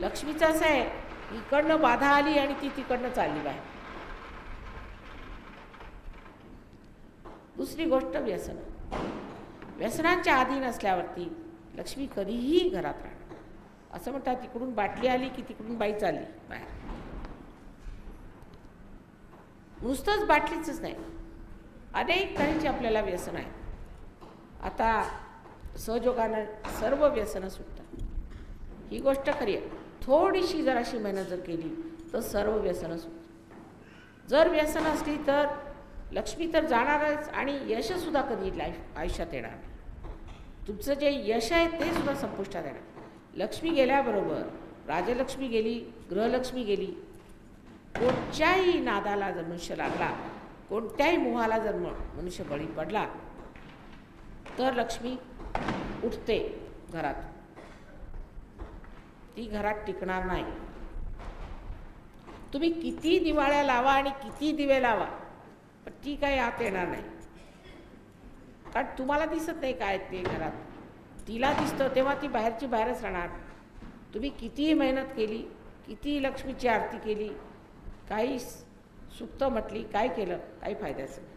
लक्ष्मीचं असं आहे इकडनं बाधा आली आणि ती तिकडनं चालली बाहेर. दुसरी गोष्ट व्यसन. व्यसनांच्या अधीन असल्यावरती लक्ष्मी कधीही घरात राहणार असं म्हणतात तिकडून बाटली आली की तिकडून बाई चालली बाहेर. नुसतंच बाटलीचंच नाही. अनेक तऱ्हेची आपल्याला व्यसन आहे. आता सहजोगानं सर्व व्यसनं सुटतात. ही गोष्ट खरी आहे. थोडीशी जर अशी मेहनत जर केली तर सर्व व्यसनं जर व्यसन असली तर लक्ष्मी तर जाणारच आणि यशसुद्धा कधी लाईफ आयुष्यात येणार नाही. तुमचं जे यश आहे ते सुद्धा संपुष्टात येणार. लक्ष्मी गेल्याबरोबर राजलक्ष्मी गेली गृहलक्ष्मी गेली कोणत्याही नादाला जर मनुष्य लागला कोणत्याही मोहाला जर मनुष्य बळी पडला तर लक्ष्मी उठते घरात. ती घरात टिकणार नाही. तुम्ही किती दिवाळ्या लावा आणि किती दिवे लावा पण ती काही आत येणार नाही. कारण तुम्हाला दिसत नाही काय ते घरात. तिला दिसतं तेव्हा ती बाहेरची बाहेरच राहणार. तुम्ही कितीही मेहनत केली कितीही लक्ष्मीची आरती केली काही सुक्त म्हटली काय केलं काही फायद्याचं नाही.